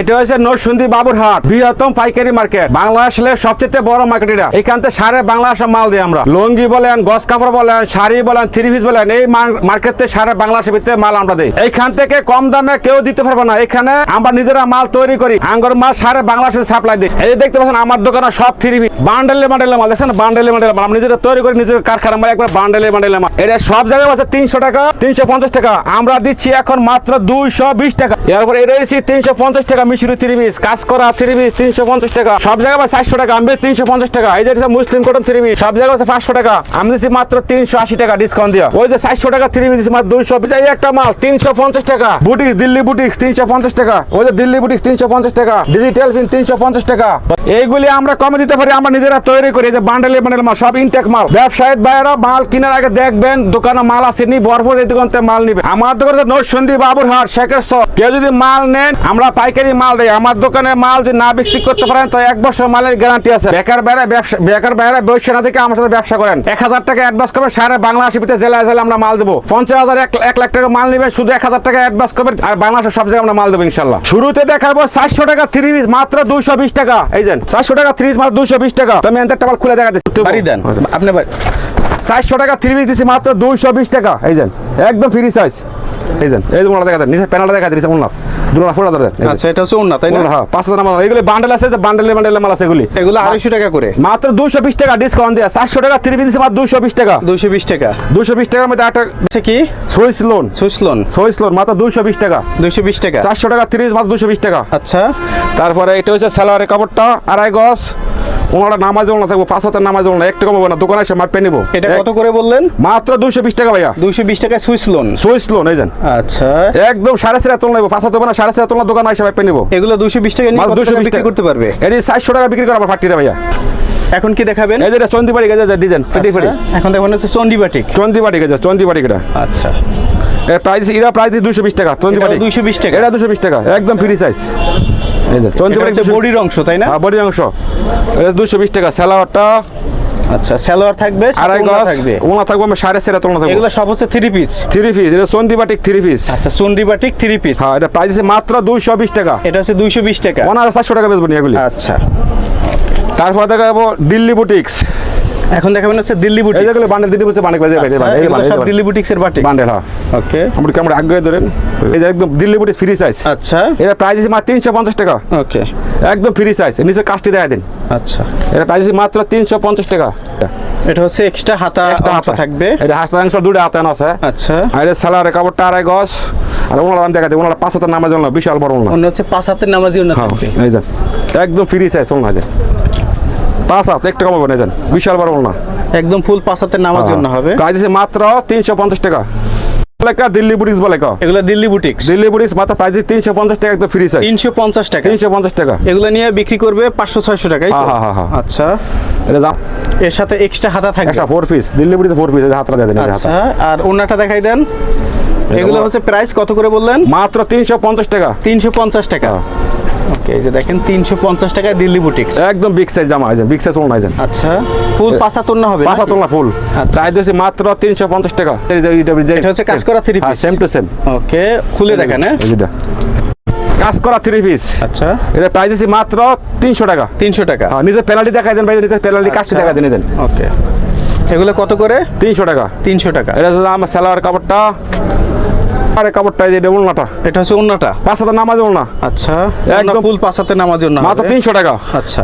এটা হচ্ছে নরসুন্দি বাবুরহাট, বৃহত্তম পাইকারি মার্কেট। বাংলাদেশের সবচেয়ে বড় মার্কেট এটা এখান থেকে সারে বাংলাদেশের মাল দিই আমরা। লুঙ্গি বলেন গছ কাপড় বলেন, শাড়ি বলেন, থ্রি পিস বলেন, এই মার্কেট সারে বাংলাদেশের ভিতরে মাল আমরা দিই। এইখান থেকে কম দামে কেউ দিতে পারবে না। এখানে আমরা নিজেরা মাল তৈরি করি। আঙ্গর মাল সারে বাংলাদেশে সাপ্লাই দিই। এই দেখতে পাচ্ছেন, আমার দোকানে সব থ্রি পিস। বান্ডেলে বান্ডেলে মাল, দেখছেন? বান্ডেলে বান্ডেলে মাল। আমরা নিজেরা তৈরি করি, নিজের কারখানা মাল, একবার বান্ডেলে বান্ডেলে মাল। এটা সব জায়গায় আছে তিনশো টাকা, তিনশো পঞ্চাশ টাকা। আমরা দিচ্ছি এখন মাত্র দুইশো বিশ টাকা। এরপর এটা দিচ্ছি তিনশো পঞ্চাশ টাকা। মিশুরি থ্রি পিস কাজ করা থ্রি পিস তিনশো পঞ্চাশ টাকা। সব জায়গায় চারশো টাকা আমি তিনশো পঞ্চাশ টাকা। এই যে মুসলিম কটন থ্রি পিস সব জায়গায় পাঁচশো টাকা। আমি দিচ্ছি মাত্র তিনশো আশি টাকা ডিসকাউন্ট দিয়া। ওই যে চারশো টাকা থ্রি পিস মাত্র দুইশো। এই একটা মাল, তিনশো পঞ্চাশ টাকা। বুটিক্স, দিল্লি বুটিক্স, তিনশো পঞ্চাশ টাকা। ওই যে দিল্লি বুটিক্স, তিনশো পঞ্চাশ টাকা। ডিজিটাল ফিন তিনশো পঞ্চাশ টাকা। এইগুলি আমরা কমে দিতে পারি, আমরা নিজেরা তৈরি করি। যে বান্ডেলে বান্ডেল মাল, সব ইনটেক মাল। ব্যবসায়ী বাইরা মাল কেনার আগে দেখবেন, দোকানে মাল আছে নি বরফর এই দোকানতে মাল নিবে। আমার দোকানে নরসন্দী বাবুরহাট শেখের সব কেউ যদি মাল নেন, আমরা পাইকারি মাল দেয়। আমার দোকানে মাল যদি না বিক্রি করতে পারেন, তো এক বছর মালের গ্যারান্টি আছে। বেকার বাইরে ব্যবসা বেকার বাইরে বৈশ্য না থেকে আমার সাথে ব্যবসা করেন। এক হাজার টাকা অ্যাডভান্স করবেন, সারা বাংলাদেশের ভিতরে জেলায় জেলায় আমরা মাল দেবো। পঞ্চাশ হাজার, এক লাখ টাকা মাল নিবে শুধু এক হাজার টাকা অ্যাডভান্স করবেন, আর বাংলাদেশের সব জায়গায় আমরা মাল দেবো ইনশাল্লাহ। শুরুতে দেখাবো চারশো টাকা থ্রি মাত্র দুইশো বিশ টাকা। এই যে, চারশো টাকা থ্রি মাত্র দুইশো বিশ টাকা। তুমি একটা মাল খুলে দেখা দিচ্ছি আপনি চারশো টাকা থ্রি পিস দিচ্ছি মাত্র দুইশো বিশ টাকা। এই যে একদম ফ্রি সাইজ এই যে এই দেখা দেন নিচে প্যানেলটা দেখা দিচ্ছে উন্নত ফোটা আচ্ছা এটা হচ্ছে তাই না? হ্যাঁ পাঁচ হাজার মাল। এগুলি বান্ডেল আছে যে বান্ডেলে বান্ডেলে মাল আছে এগুলি। এগুলো আড়াইশো টাকা করে। মাত্র দুশো বিশ টাকা ডিসকাউন্ট দেওয়া চারশো টাকা থ্রি পিস মাত্র দুশো বিশ টাকা। দুইশো বিশ টাকা। দুশো বিশ টাকার মধ্যে একটা হচ্ছে কি? Swiss lawn Swiss lawn Swiss lawn মাত্র দুশো বিশ টাকা। দুইশো বিশ টাকা। চারশো টাকা থ্রি মাত্র দুশো বিশ টাকা। আচ্ছা। তারপরে এটা হচ্ছে স্যালোয়ারের কাপড়টা আড়াই গজ। ওনারা নামাজ না থাকব পাঁচ হাতের নামাজ না একটু কমাবো না দোকানে এসে মাপে নিবো। এটা কত করে বললেন? মাত্র দুশো বিশ টাকা ভাইয়া। দুইশো বিশ টাকা সুইস লোন। সুইস লোন এই আচ্ছা। একদম সাড়ে চার তোলা নেব পাঁচ হাতে না সাড়ে চার তোলা দোকানে এসে মাপে নিবো। এগুলো দুইশো বিশ টাকা দুশো টাকা বিশ টাকা। করতে পারবে? এটি চারশো টাকা বিক্রি করে আমার ফাটিরা ভাইয়া। এখন কি দেখাবেন? এই যে চন্দিবাড়ি গেছে ডিজাইন ফেটি ফেটি। আচ্ছা, এখন দেখুন হচ্ছে চন্ডিবাটিক। চন্দিবাড়ি গেছে চন্দিবাড়ি এটা আচ্ছা। এর প্রাইস এরা প্রাইস দুশো বিশ টাকা চন্দিবাড়ি দুইশো বিশ টাকা? এটা দুশো বিশ টাকা একদম ফ্রি সাইজ এই যে বডির অংশ তাই না? বডি অংশ। এটা দুশো বিশ টাকা স্যালাডটা আচ্ছা সালোয়ার থাকবে আড়াই গজ থাকবে। ওনা থাকব আমি সাড়ে চার তোলা থাকব। এগুলো সব হচ্ছে থ্রি পিস থ্রি পিস এটা থ্রি পিস আচ্ছা থ্রি পিস হ্যাঁ এটা প্রাইস মাত্র দুইশো বিশ টাকা। এটা হচ্ছে দুইশো বিশ টাকা। ওনার চারশো টাকা বেচবো নি এগুলি। আচ্ছা। তারপর দেখা যাব দিল্লি বুটিক্স এখন দেখাবেন হচ্ছে দিল্লি বুটিক যেগুলো বান্ডেল দিল্লি বুটিক্স বান্ডেল বাজে সব দিল্লি বুটিক্সের বাটিক বান্ডেল। হ্যাঁ। ওকে আমরা কেমন আগে ধরেন এই যে একদম দিল্লি বুটিক্স ফ্রি সাইজ আচ্ছা। এটা প্রাইস আছে মাত্র তিনশো পঞ্চাশ টাকা। ওকে একদম ফ্রি সাইজ নিচে কাজটি দেখাই দিন। আচ্ছা। এটা প্রাইস আছে মাত্র তিনশো পঞ্চাশ টাকা। এটা হচ্ছে এক্সট্রা হাতা হাতা। থাকবে। এটা হাঁস অংশ দুটো হাতে আছে। আচ্ছা। আর এটা সালারের কাপড়টা আড়াই গজ। আর ওনার দাম দেখা দিই ওনার পাঁচ হাতের নামাজ বিশাল বড় অন্য হচ্ছে পাঁচ হাতের নামাজিও না হ্যাঁ থাকবে। এই যান একদম ফ্রি সাইজ ওনা আছে পাঁচ হাত একটা কমাবো না বিশাল বড় না একদম ফুল পাঁচ হাতের নামাজ জন্য হবে। প্রাইস আছে মাত্র তিনশো পঞ্চাশ টাকা। লেখা দিল্লি বুটিক্স বলে এগুলো দিল্লি বুটিক্স। দিল্লি বুটিক্স মাত্র প্রাইস তিনশো পঞ্চাশ টাকা একদম ফ্রি সাইজ তিনশো পঞ্চাশ টাকা। তিনশো পঞ্চাশ টাকা। এগুলো নিয়ে বিক্রি করবে পাঁচশো ছয়শো টাকাই তো? হ্যাঁ, হ্যাঁ, হ্যাঁ, হ্যাঁ। আচ্ছা। এটা এর সাথে এক্সট্রা হাতা থাকবে। একটা four piece Delhi boutiques four piece হাতটা দিয়ে দেন এই যে আচ্ছা আর ওনাটা দেখাই দেন। এগুলো হচ্ছে প্রাইস কত করে বললেন? মাত্র তিনশো পঞ্চাশ টাকা। তিনশো পঞ্চাশ টাকা। ওকে এই যে দেখেন তিনশো পঞ্চাশ টাকায় দিল্লি বুটিক্স একদম বিগ সাইজ জামা আইছেন বিগ সাইজ ওনা আইছেন আচ্ছা ফুল পাঁচাত্তর না হবে পাঁচা নাকি? তোলা ফুল। আচ্ছা। চাই দিয়েছি মাত্র তিনশো পঞ্চাশ টাকা। এটা হচ্ছে কাজ করা three piece? Same to same okay খুলে দেখেন হ্যাঁ। যেটা কাজ করা থ্রি পিস আচ্ছা। এটা প্রাইস দিয়েছি মাত্র তিনশো টাকা। তিনশো টাকা। হ্যাঁ নিজের পেনাল্টি দেখাই দেন ভাই নিজের পেনাল্টি কাজটি দেখা দেন দেন ওকে এগুলো কত করে? তিনশো টাকা। তিনশো টাকা। এটা হচ্ছে আমার স্যালোয়ার কাপড়টা। আরে কাপড়টা যে উলনাটা এটা হচ্ছে অন্যটা পাঁচ হাজার নামাজ উলনা আচ্ছা একদম- ফুল পাঁচাতে নামার জন্য মাত্র তিনশো টাকা। আচ্ছা।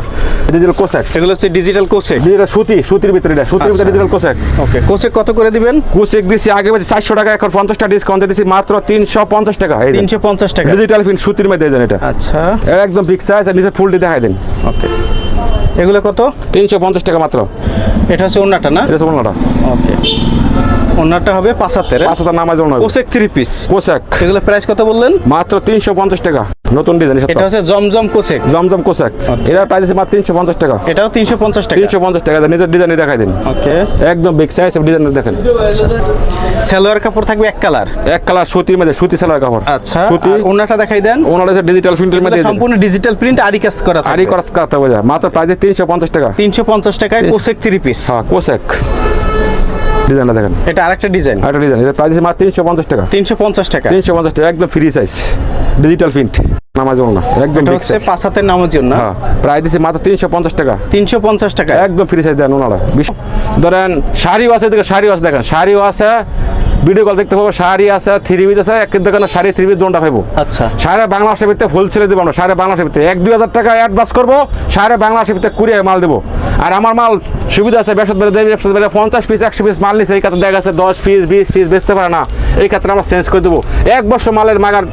ডিজিটাল কোসেক এগুলো হচ্ছে ডিজিটাল কোসেক যেটা সুতি সুতির ভিতরে এটা সুতির ভিতরে। ডিজিটাল কোসেক ওকে কোসেক কত করে দিবেন? কোসেক দিছি আগে বলছি চারশো টাকা এখন পঞ্চাশ টাকা ডিসকাউন্ট দিছি মাত্র তিনশো পঞ্চাশ টাকা এই তিনশো পঞ্চাশ টাকা। ডিজিটাল ফিন সুতির মধ্যে দেন এটা। আচ্ছা। একদম বিগ সাইজ আর নিচে ফুলটি দেখাই দেন। ওকে এগুলো কত? তিনশো পঞ্চাশ টাকা মাত্র। এটা হচ্ছে অন্যটা না? এটা হচ্ছে উলনাটা ওকে অন্যটা হবে পাঁচাতের পাঁচ হাজার নামাজ উলনা কোসেক থ্রি পিস কোসেক এগুলো প্রাইস কত বললেন? মাত্র তিনশো পঞ্চাশ টাকা। নতুন ডিজাইন এটা হচ্ছে জমজম কোসেক জমজম কোসেক এটার প্রাইস আছে মাত্র তিনশো পঞ্চাশ টাকা। এটাও তিনশো পঞ্চাশ টাকা। তিনশো পঞ্চাশ টাকা। নিজের ডিজাইন দেখাই দিন। ওকে একদম বিগ সাইজ ডিজাইন দেখেন। সালোয়ার কাপড় থাকবে এক কালার এক কালার সুতির মধ্যে সুতি সালোয়ার কাপড়। আচ্ছা। সুতি। ওনাটা দেখাই দেন। ওনার হচ্ছে ডিজিটাল প্রিন্টের মধ্যে সম্পূর্ণ ডিজিটাল প্রিন্ট আরি কাজ করা আরি কাটা বোঝা মাত্র প্রাইস তিনশো পঞ্চাশ টাকা। তিনশো পঞ্চাশ টাকায় কোসেক থ্রি পিস হ্যাঁ কোসেক ডিজাইনটা দেখেন। এটা আরেকটা ডিজাইন। আরেকটা ডিজাইন এটা প্রাইস মাত্র তিনশো পঞ্চাশ টাকা। তিনশো পঞ্চাশ টাকা। তিনশো পঞ্চাশ টাকা একদম ফ্রি সাইজ ডিজিটাল প্রিন্ট নামাজ না একদম হচ্ছে। পাঁচ হাতের নামাজিও না হ্যাঁ প্রায় দিচ্ছি মাত্র তিনশো পঞ্চাশ টাকা। তিনশো পঞ্চাশ টাকা। একদম ফ্রি সাইজ দেন ওনারা। ধরেন শাড়িও আছে দেখে শাড়িও আছে দেখেন শাড়িও আছে ভিডিও কল দেখতে পাবো শাড়ি আছে থ্রি পিস আছে এক দোকানে শাড়ি থ্রি পিস দোনটা পাবো আচ্ছা। সারে বাংলা ভিত্তিতে ফুল ছেড়ে দেবো আমরা সারে বাংলা ভিত্তিতে এক দুই হাজার টাকা অ্যাডভান্স করব সারে বাংলা ভিত্তিতে কুড়িয়ে মাল দেবো। আর আমার মাল সুবিধা আছে ব্যবসা বেড়ে দেবে ব্যবসা বেড়ে পঞ্চাশ পিস একশো পিস মাল নিচ্ছে এই ক্ষেত্রে দেখা গেছে দশ পিস বিশ পিস বেচতে পারে না। এই ক্ষেত্রে আমরা চেঞ্জ করে দেবো। এক বছর মালের মাগার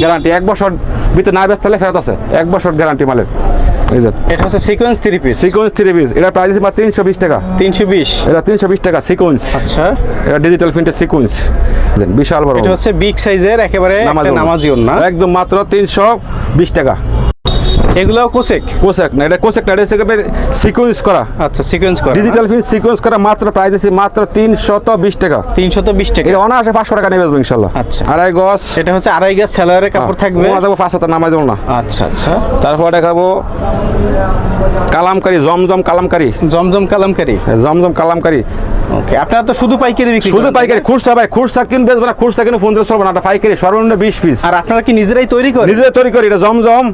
গ্যারান্টি এক বছর ভিতরে না বেচতে হলে ফেরত আছে এক বছর গ্যারান্টি মালের। এটা হচ্ছে sequence three piece sequence three piece এটা প্রাইস মাত্র তিনশো বিশ টাকা। তিনশো বিশ। এটা তিনশো বিশ টাকা সিকোয়েন্স আচ্ছা। এটা ডিজিটাল প্রিন্টের সিকোয়েন্স বিশাল বড়। এটা হচ্ছে বিগ সাইজের একেবারে নামাজিও না একদম মাত্র তিনশো বিশ টাকা। এগুলাও কোসেক? কোসেক না এটা কোসেক না এটা হচ্ছে সিকোয়েন্স করা। আচ্ছা সিকোয়েন্স করা। ডিজিটাল ফিল্ম সিকোয়েন্স করা মাত্র প্রাইস দিচ্ছি মাত্র তিনশত বিশ টাকা। তিনশো তো বিশ টাকা। এটা অনায়াসে পাঁচশো টাকা নেবে ইনশাল্লাহ। আচ্ছা। আড়াই গজ। এটা হচ্ছে আড়াই গাছ স্যালোয়ারের কাপড় থাকবে। ওনা দেবো পাঁচ হাতে নামাই দেবো না। আচ্ছা আচ্ছা। তারপর দেখাবো কালামকারি জমজম কালামকারি। জমজম কালামকারি। জমজম কালামকারি। ওকে আপনারা তো শুধু পাইকারি বিক্রি শুধু পাইকারি খুচরা ভাই খুচরা কিন বেচবে না খুচরা কিনে দিয়ে চলবে না পাইকারি সর্বনিম্ন বিশ পিস আর আপনারা কি নিজেরাই তৈরি করেন? নিজে তৈরি করি এটা জমজম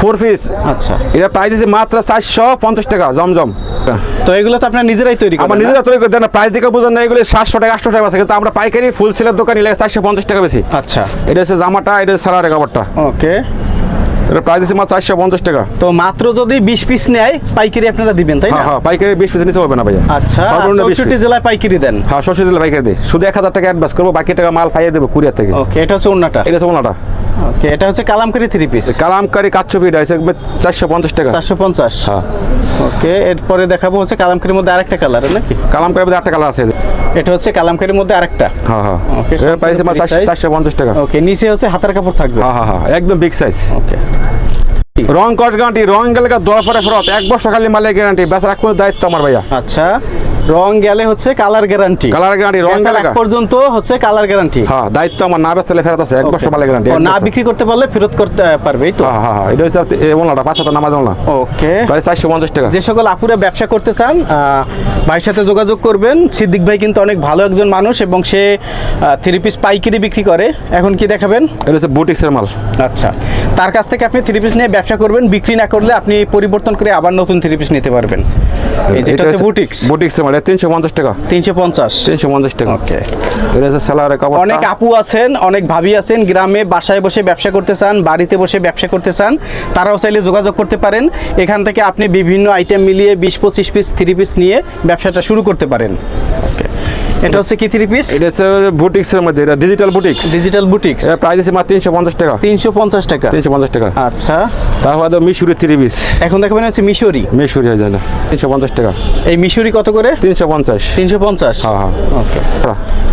ফোর পিস আচ্ছা। এটা প্রাইস দিচ্ছি মাত্র চারশো পঞ্চাশ টাকা জমজম। তো এগুলো তো আপনারা নিজেরাই তৈরি করেন আমার নিজেরা তৈরি করে দেন প্রাইস দিকে বুঝেন না এগুলো সাতশো টাকা আটশো টাকা আছে কিন্তু আমরা পাইকারি ফুল সেলের দোকানে লাগে চারশো পঞ্চাশ টাকা বেশি। আচ্ছা। এটা হচ্ছে জামাটা এটা হচ্ছে সালারের কাপড়টা। ওকে এটা প্রাইস দিচ্ছি মাত্র চারশো পঞ্চাশ টাকা। তো মাত্র যদি বিশ পিস নেয় পাইকারি আপনারা দিবেন তাই না? হ্যাঁ হ্যাঁ পাইকারি বিশ পিস নিতে হবে না ভাইয়া। আচ্ছা আর সর্বনিম্ন 20 চৌষট্টি জেলায় পাইকারি দেন। হ্যাঁ শ্বশুর জেলায় পাইকারি দিই। শুধু এক হাজার টাকা অ্যাডভান্স করব বাকি টাকা মাল পাইয়ে দেবো কুরিয়ার থেকে। ওকে এটা হচ্ছে অন্যটা এটা হচ্ছে ওনাটা ওকে এটা হচ্ছে কালামকারি থ্রি পিস কালামকারি কাচ্চপি এটা হচ্ছে চারশো পঞ্চাশ টাকা। চারশো পঞ্চাশ। হ্যাঁ। ওকে এরপরে দেখাবো হচ্ছে কালামকারির মধ্যে আরেকটা কালার নাকি? কালামকারি মধ্যে আটটা কালার আছে। এটা হচ্ছে কালামকারির মধ্যে আরেকটা। হ্যাঁ হ্যাঁ। এর প্রাইস চারশো পঞ্চাশ টাকা। ওকে নিচে হচ্ছে হাতার কাপড় থাকবে। হ্যাঁ হ্যাঁ হ্যাঁ একদম বিগ সাইজ ওকে রং কট গ্যারান্টি রং গেলে দশ পরে ফেরত এক বছর খালি মালের গ্যারান্টি বেচার এক দায়িত্ব আমার ভাইয়া। আচ্ছা। রং গেলে হচ্ছে কালার গ্যারান্টি কালার গ্যারান্টি রং গেলে পর্যন্ত হচ্ছে কালার গ্যারান্টি হ্যাঁ দায়িত্ব আমার না বেচতে ফেরত আছে এক বছর মালের গ্যারান্টি না বিক্রি করতে পারলে ফেরত করতে পারবে তো? হ্যাঁ হ্যাঁ হ্যাঁ এটা হচ্ছে এই ওনাটা পাঁচ হাজার নামাজ ওনা ওকে প্রায় চারশো পঞ্চাশ টাকা। যে সকল আপুরা ব্যবসা করতে চান ভাইয়ের সাথে যোগাযোগ করবেন। সিদ্দিক ভাই কিন্তু অনেক ভালো একজন মানুষ এবং সে থ্রি পিস পাইকারি বিক্রি করে। এখন কি দেখাবেন? এটা হচ্ছে বুটিক্সের মাল। আচ্ছা। তার কাছ থেকে আপনি থ্রি পিস নিয়ে ব্যবসা করবেন বিক্রি না করলে আপনি পরিবর্তন করে আবার নতুন থ্রি পিস নিতে পারবেন। এই যেটা হচ্ছে বুটিক্স। বুটিক্সের মাল তিনশো পঞ্চাশ টাকা। তিনশো পঞ্চাশ। তিনশো পঞ্চাশ টাকা। ওকে। কাপড় অনেক আপু আছেন অনেক ভাবি আছেন গ্রামে বাসায় বসে ব্যবসা করতে চান বাড়িতে বসে ব্যবসা করতে চান তারাও চাইলে যোগাযোগ করতে পারেন। এখান থেকে আপনি বিভিন্ন আইটেম মিলিয়ে বিশ পঁচিশ পিস থ্রি পিস নিয়ে ব্যবসাটা শুরু করতে পারেন। এটা হচ্ছে কি থ্রি পিস এটা হচ্ছে বুটিক্সের মধ্যে এটা ডিজিটাল বুটিক্স। Digital boutiques. এটা প্রাইস আছে মাত্র তিনশো পঞ্চাশ টাকা। তিনশো পঞ্চাশ টাকা। তিনশো পঞ্চাশ টাকা। আচ্ছা। তারপর মিশুরি থ্রি পিস এখন দেখবেন হচ্ছে মিশরি। মিশুরি হয়ে তিনশো পঞ্চাশ টাকা। এই মিশরি কত করে? তিনশো পঞ্চাশ। তিনশো পঞ্চাশ। হ্যাঁ হ্যাঁ। ওকে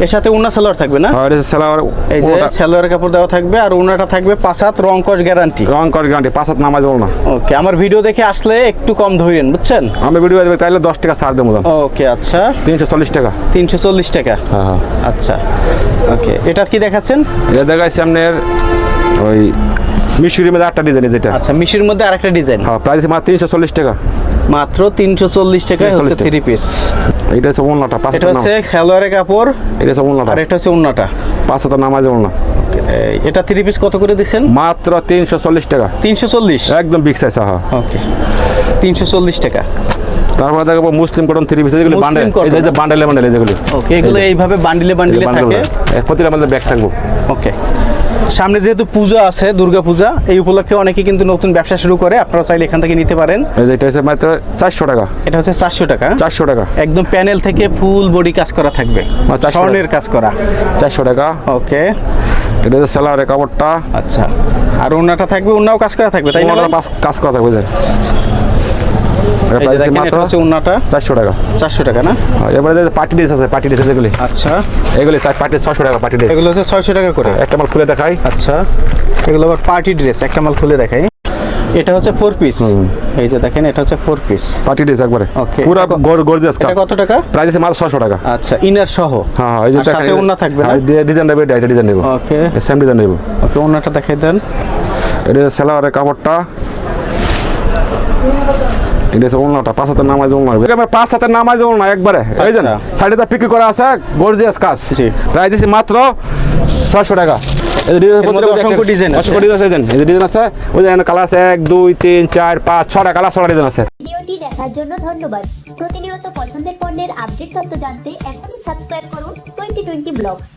এর সাথে উন্না সালোয়ার থাকবে না? আর সালোয়ার এই যে সালোয়ারের কাপড় দেওয়া থাকবে আর উন্নাটা থাকবে পাঁচাত রং কস গ্যারান্টি রং কর গ্যারান্টি পাঁচ হাত নামাজ না। ওকে আমার ভিডিও দেখে আসলে একটু কম ধরেন বুঝছেন? আমি ভিডিও দেবে তাহলে দশ টাকা ছাড় দেবো। ওকে আচ্ছা। তিনশো চল্লিশ টাকা। তিনশো চল্লিশ চল্লিশ টাকা। হ্যাঁ। আচ্ছা ওকে। এটা কি দেখাচ্ছেন? এটা দেখাচ্ছি আপনার ওই মিশুরির মধ্যে আটটা ডিজাইন যেটা। আচ্ছা মিশির মধ্যে আরেকটা ডিজাইন হ্যাঁ প্রাইস মাত্র তিনশো চল্লিশ টাকা। মাত্র তিনশো চল্লিশ টাকায় হচ্ছে 340 টাকা। থ্রি পিস এটা হচ্ছে ওনাটা পাঁচ এটা হচ্ছে খেলোয়াড়ের কাপড় এটা হচ্ছে ওনাটা আর এটা হচ্ছে উন্নাটা পাঁচ হাতের নামাজ না এটা থ্রি পিস কত করে দিচ্ছেন? মাত্র তিনশো চল্লিশ টাকা। তিনশো চল্লিশ? একদম বিগ সাইজ হ্যাঁ। ওকে তিনশো চল্লিশ টাকা। তারপরে দেখব muslin cotton three piece muslin bundle. এই যে বান্ডেলে বান্ডেলে যেগুলি। ওকে এগুলো এইভাবে বান্ডিলে বান্ডিলে থাকে। প্রতিটা আমাদের ব্যাগ থাকব। ওকে সামনে যেহেতু পূজা আছে দুর্গা পূজা এই উপলক্ষে অনেকে কিন্তু নতুন ব্যবসা শুরু করে আপনারা চাইলে এখান থেকে নিতে পারেন। এটা হচ্ছে মাত্র চারশো টাকা। এটা হচ্ছে চারশো টাকা। চারশো টাকা। একদম প্যানেল থেকে ফুল বডি কাজ করা থাকবে। স্বর্ণের কাজ করা। চারশো টাকা। ওকে এটা হচ্ছে সেলারের কাপড়টা। আচ্ছা। আর ওনাটা থাকবে ওনাও কাজ করা থাকবে তাই না কাজ করা থাকবে এটা প্রাইস মাত্র হচ্ছে টাকা। চারশো টাকা না? এবারে পার্টি ড্রেস আছে পার্টি ড্রেস যেগুলি আচ্ছা। এগুলি চার পার্টি টাকা পার্টি ড্রেস এগুলো হচ্ছে ছয়শো টাকা করে। একটা মাল খুলে দেখাই। আচ্ছা। এগুলো আবার পার্টি ড্রেস একটা মাল খুলে দেখাই। এটা হচ্ছে ফোর পিস এই যে দেখেন এটা হচ্ছে ফোর পিস পার্টি ড্রেস একবারে। Okay. পুরো গর্জিয়াস কাজ। কত টাকা? প্রাইস আছে মাত্র ছশো টাকা। আচ্ছা ইনার সহ। হ্যাঁ হ্যাঁ এই যে সাথে ওন্না থাকবে না? ডিজাইন নেবে এটা ডিজাইন নেব। ওকে সেম ডিজাইন নেব। ওকে ওনাটা দেখাই দেন। এটা সেলারের কাপড়টা। এটা হচ্ছে ওনাটা পাঁচ হাতের নামাজ ওনা আমার পাঁচ হাতের নামাজ ওনা একবারে এই আচ্ছা। সাইডে পিকি করা আছে গর্জিয়াস কাজ। জি। প্রাইস মাত্র ছশো টাকা। ডিজাইন অসংখ্য ডিজাইন অসংখ্য ডিজাইন আছে ডিজাইন ওই যে কালার আছে এক দুই তিন চার পাঁচ ছটা কালার ছটা ডিজাইন আছে। ভিডিওটি দেখার জন্য ধন্যবাদ। প্রতিনিয়ত পছন্দের পণ্যের আপডেট তথ্য জানতে এখনই সাবস্ক্রাইব করুন টোয়েন্টি টোয়েন্টি ব্লগস।